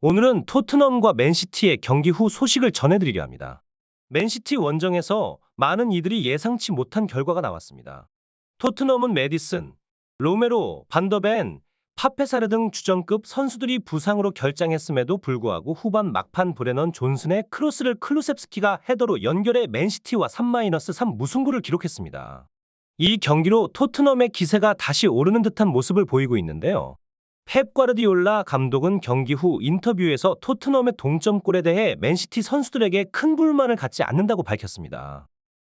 오늘은 토트넘과 맨시티의 경기 후 소식을 전해드리려 합니다. 맨시티 원정에서 많은 이들이 예상치 못한 결과가 나왔습니다. 토트넘은 메디슨, 로메로, 반더벤, 파페사르 등 주전급 선수들이 부상으로 결장했음에도 불구하고 후반 막판 브레넌 존슨의 크로스를 클루셉스키가 헤더로 연결해 맨시티와 3-3 무승부를 기록했습니다. 이 경기로 토트넘의 기세가 다시 오르는 듯한 모습을 보이고 있는데요. 펩 과르디올라 감독은 경기 후 인터뷰에서 토트넘의 동점골에 대해 맨시티 선수들에게 큰 불만을 갖지 않는다고 밝혔습니다.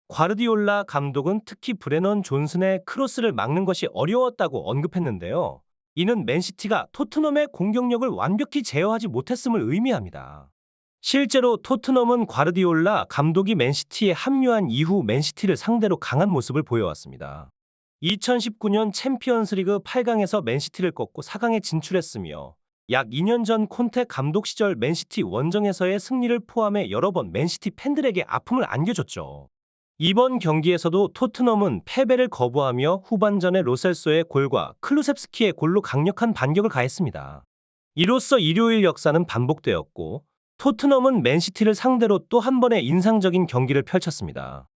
과르디올라 감독은 특히 브레넌 존슨의 크로스를 막는 것이 어려웠다고 언급했는데요. 이는 맨시티가 토트넘의 공격력을 완벽히 제어하지 못했음을 의미합니다. 실제로 토트넘은 과르디올라 감독이 맨시티에 합류한 이후 맨시티를 상대로 강한 모습을 보여왔습니다. 2019년 챔피언스리그 8강에서 맨시티를 꺾고 4강에 진출했으며 약 2년 전 콘테 감독 시절 맨시티 원정에서의 승리를 포함해 여러 번 맨시티 팬들에게 아픔을 안겨줬죠. 이번 경기에서도 토트넘은 패배를 거부하며 후반전에 로셀소의 골과 클루셉스키의 골로 강력한 반격을 가했습니다. 이로써 일요일 역사는 반복되었고 토트넘은 맨시티를 상대로 또 한 번의 인상적인 경기를 펼쳤습니다.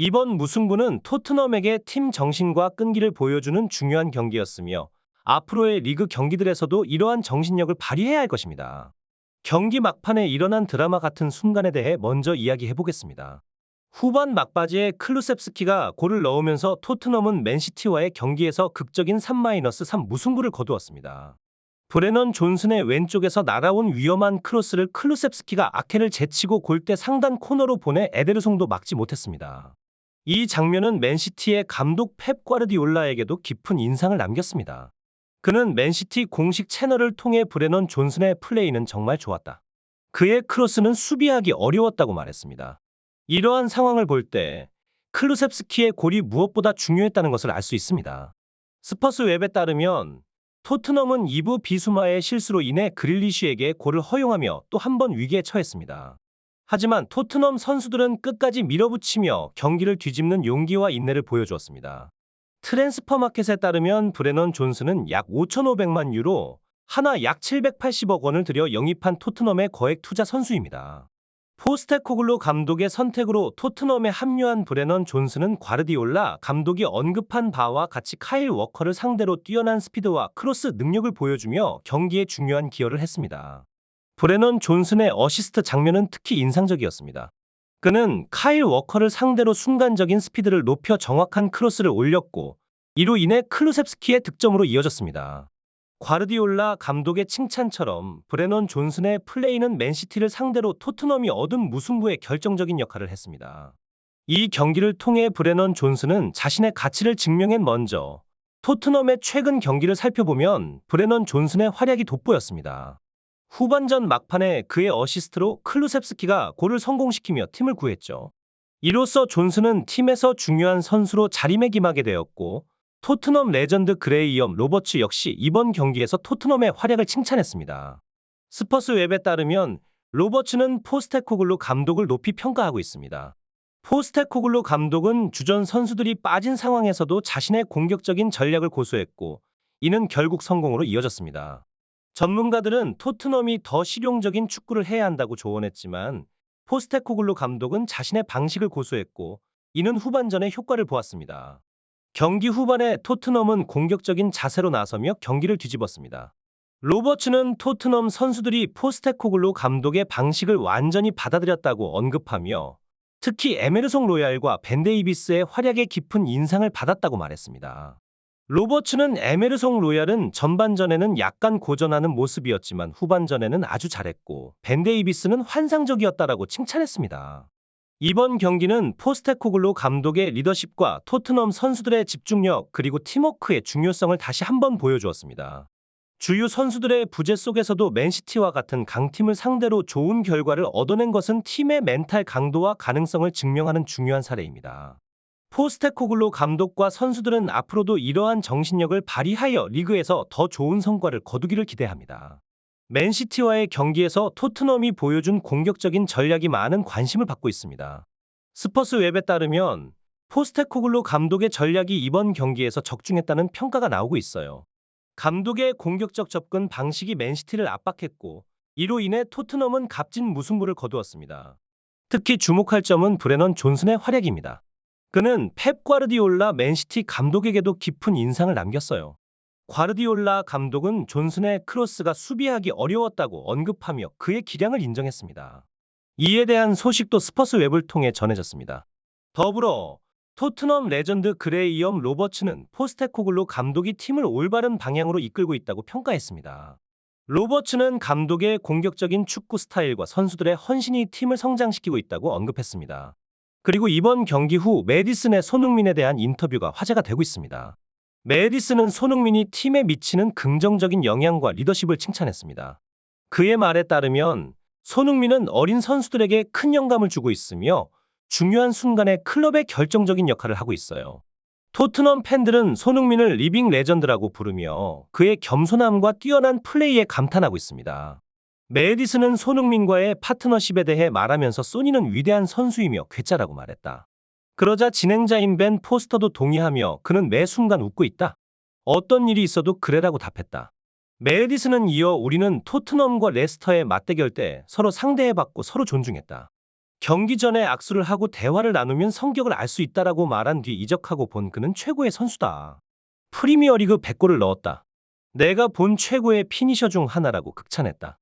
이번 무승부는 토트넘에게 팀 정신과 끈기를 보여주는 중요한 경기였으며 앞으로의 리그 경기들에서도 이러한 정신력을 발휘해야 할 것입니다. 경기 막판에 일어난 드라마 같은 순간에 대해 먼저 이야기해 보겠습니다. 후반 막바지에 클루셉스키가 골을 넣으면서 토트넘은 맨시티와의 경기에서 극적인 3-3 무승부를 거두었습니다. 브레넌 존슨의 왼쪽에서 날아온 위험한 크로스를 클루셉스키가 아케를 제치고 골대 상단 코너로 보내 에데르송도 막지 못했습니다. 이 장면은 맨시티의 감독 펩 과르디올라에게도 깊은 인상을 남겼습니다. 그는 맨시티 공식 채널을 통해 브레넌 존슨의 플레이는 정말 좋았다. 그의 크로스는 수비하기 어려웠다고 말했습니다. 이러한 상황을 볼 때 클루셉스키의 골이 무엇보다 중요했다는 것을 알 수 있습니다. 스퍼스 웹에 따르면 토트넘은 2부 비수마의 실수로 인해 그릴리쉬에게 골을 허용하며 또 한 번 위기에 처했습니다. 하지만 토트넘 선수들은 끝까지 밀어붙이며 경기를 뒤집는 용기와 인내를 보여주었습니다. 트랜스퍼마켓에 따르면 브레넌 존슨은 약 5,500만 유로, 하나 약 780억 원을 들여 영입한 토트넘의 거액 투자 선수입니다. 포스테코글로 감독의 선택으로 토트넘에 합류한 브레넌 존슨은 과르디올라 감독이 언급한 바와 같이 카일 워커를 상대로 뛰어난 스피드와 크로스 능력을 보여주며 경기에 중요한 기여를 했습니다. 브레넌 존슨의 어시스트 장면은 특히 인상적이었습니다. 그는 카일 워커를 상대로 순간적인 스피드를 높여 정확한 크로스를 올렸고 이로 인해 클루셉스키의 득점으로 이어졌습니다. 과르디올라 감독의 칭찬처럼 브레넌 존슨의 플레이는 맨시티를 상대로 토트넘이 얻은 무승부에 결정적인 역할을 했습니다. 이 경기를 통해 브레넌 존슨은 자신의 가치를 증명한 먼저 토트넘의 최근 경기를 살펴보면 브레넌 존슨의 활약이 돋보였습니다. 후반전 막판에 그의 어시스트로 클루셉스키가 골을 성공시키며 팀을 구했죠. 이로써 존슨은 팀에서 중요한 선수로 자리매김하게 되었고 토트넘 레전드 그레이엄 로버츠 역시 이번 경기에서 토트넘의 활약을 칭찬했습니다. 스퍼스 웹에 따르면 로버츠는 포스테코글로 감독을 높이 평가하고 있습니다. 포스테코글로 감독은 주전 선수들이 빠진 상황에서도 자신의 공격적인 전략을 고수했고 이는 결국 성공으로 이어졌습니다. 전문가들은 토트넘이 더 실용적인 축구를 해야 한다고 조언했지만 포스테코글로 감독은 자신의 방식을 고수했고 이는 후반전에 효과를 보았습니다. 경기 후반에 토트넘은 공격적인 자세로 나서며 경기를 뒤집었습니다. 로버츠는 토트넘 선수들이 포스테코글로 감독의 방식을 완전히 받아들였다고 언급하며 특히 에메르송 로얄과 벤데이비스의 활약에 깊은 인상을 받았다고 말했습니다. 로버츠는 에메르송 로얄은 전반전에는 약간 고전하는 모습이었지만 후반전에는 아주 잘했고 벤데이비스는 환상적이었다라고 칭찬했습니다. 이번 경기는 포스테코글로 감독의 리더십과 토트넘 선수들의 집중력 그리고 팀워크의 중요성을 다시 한번 보여주었습니다. 주요 선수들의 부재 속에서도 맨시티와 같은 강팀을 상대로 좋은 결과를 얻어낸 것은 팀의 멘탈 강도와 가능성을 증명하는 중요한 사례입니다. 포스테코글로 감독과 선수들은 앞으로도 이러한 정신력을 발휘하여 리그에서 더 좋은 성과를 거두기를 기대합니다. 맨시티와의 경기에서 토트넘이 보여준 공격적인 전략이 많은 관심을 받고 있습니다. 스퍼스 웹에 따르면 포스테코글로 감독의 전략이 이번 경기에서 적중했다는 평가가 나오고 있어요. 감독의 공격적 접근 방식이 맨시티를 압박했고 이로 인해 토트넘은 값진 무승부를 거두었습니다. 특히 주목할 점은 브레넌 존슨의 활약입니다. 그는 펩 과르디올라 맨시티 감독에게도 깊은 인상을 남겼어요. 과르디올라 감독은 존슨의 크로스가 수비하기 어려웠다고 언급하며 그의 기량을 인정했습니다. 이에 대한 소식도 스퍼스 웹을 통해 전해졌습니다. 더불어 토트넘 레전드 그레이엄 로버츠는 포스테코글로 감독이 팀을 올바른 방향으로 이끌고 있다고 평가했습니다. 로버츠는 감독의 공격적인 축구 스타일과 선수들의 헌신이 팀을 성장시키고 있다고 언급했습니다. 그리고 이번 경기 후 메디슨의 손흥민에 대한 인터뷰가 화제가 되고 있습니다. 메디슨은 손흥민이 팀에 미치는 긍정적인 영향과 리더십을 칭찬했습니다. 그의 말에 따르면 손흥민은 어린 선수들에게 큰 영감을 주고 있으며 중요한 순간에 클럽의 결정적인 역할을 하고 있어요. 토트넘 팬들은 손흥민을 리빙 레전드라고 부르며 그의 겸손함과 뛰어난 플레이에 감탄하고 있습니다. 메디슨은 손흥민과의 파트너십에 대해 말하면서 소니는 위대한 선수이며 괴짜라고 말했다. 그러자 진행자인 벤 포스터도 동의하며 그는 매 순간 웃고 있다. 어떤 일이 있어도 그래라고 답했다. 메디슨은 이어 우리는 토트넘과 레스터의 맞대결 때 서로 상대해봤고 서로 존중했다. 경기 전에 악수를 하고 대화를 나누면 성격을 알 수 있다라고 말한 뒤 이적하고 본 그는 최고의 선수다. 프리미어리그 100골을 넣었다. 내가 본 최고의 피니셔 중 하나라고 극찬했다.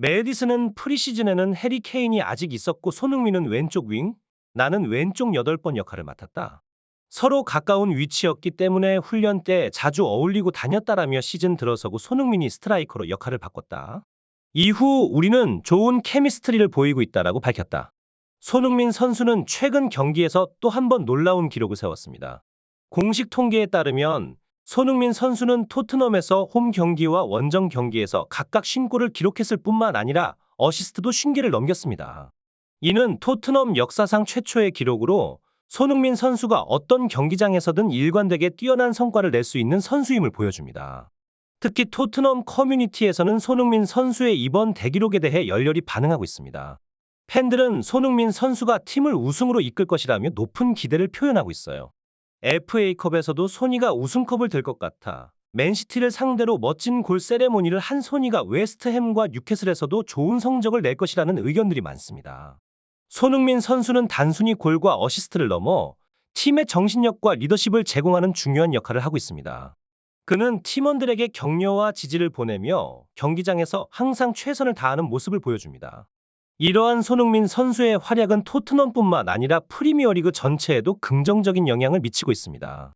메디슨은 프리시즌에는 해리 케인이 아직 있었고 손흥민은 왼쪽 윙, 나는 왼쪽 8번 역할을 맡았다. 서로 가까운 위치였기 때문에 훈련 때 자주 어울리고 다녔다라며 시즌 들어서고 손흥민이 스트라이커로 역할을 바꿨다. 이후 우리는 좋은 케미스트리를 보이고 있다라고 밝혔다. 손흥민 선수는 최근 경기에서 또 한 번 놀라운 기록을 세웠습니다. 공식 통계에 따르면 손흥민 선수는 토트넘에서 홈 경기와 원정 경기에서 각각 50골을 기록했을 뿐만 아니라 어시스트도 50개를 넘겼습니다. 이는 토트넘 역사상 최초의 기록으로 손흥민 선수가 어떤 경기장에서든 일관되게 뛰어난 성과를 낼 수 있는 선수임을 보여줍니다. 특히 토트넘 커뮤니티에서는 손흥민 선수의 이번 대기록에 대해 열렬히 반응하고 있습니다. 팬들은 손흥민 선수가 팀을 우승으로 이끌 것이라며 높은 기대를 표현하고 있어요. FA컵에서도 소니가 우승컵을 들 것 같아 맨시티를 상대로 멋진 골 세레모니를 한 소니가 웨스트햄과 뉴캐슬에서도 좋은 성적을 낼 것이라는 의견들이 많습니다. 손흥민 선수는 단순히 골과 어시스트를 넘어 팀의 정신력과 리더십을 제공하는 중요한 역할을 하고 있습니다. 그는 팀원들에게 격려와 지지를 보내며 경기장에서 항상 최선을 다하는 모습을 보여줍니다. 이러한 손흥민 선수의 활약은 토트넘뿐만 아니라 프리미어리그 전체에도 긍정적인 영향을 미치고 있습니다.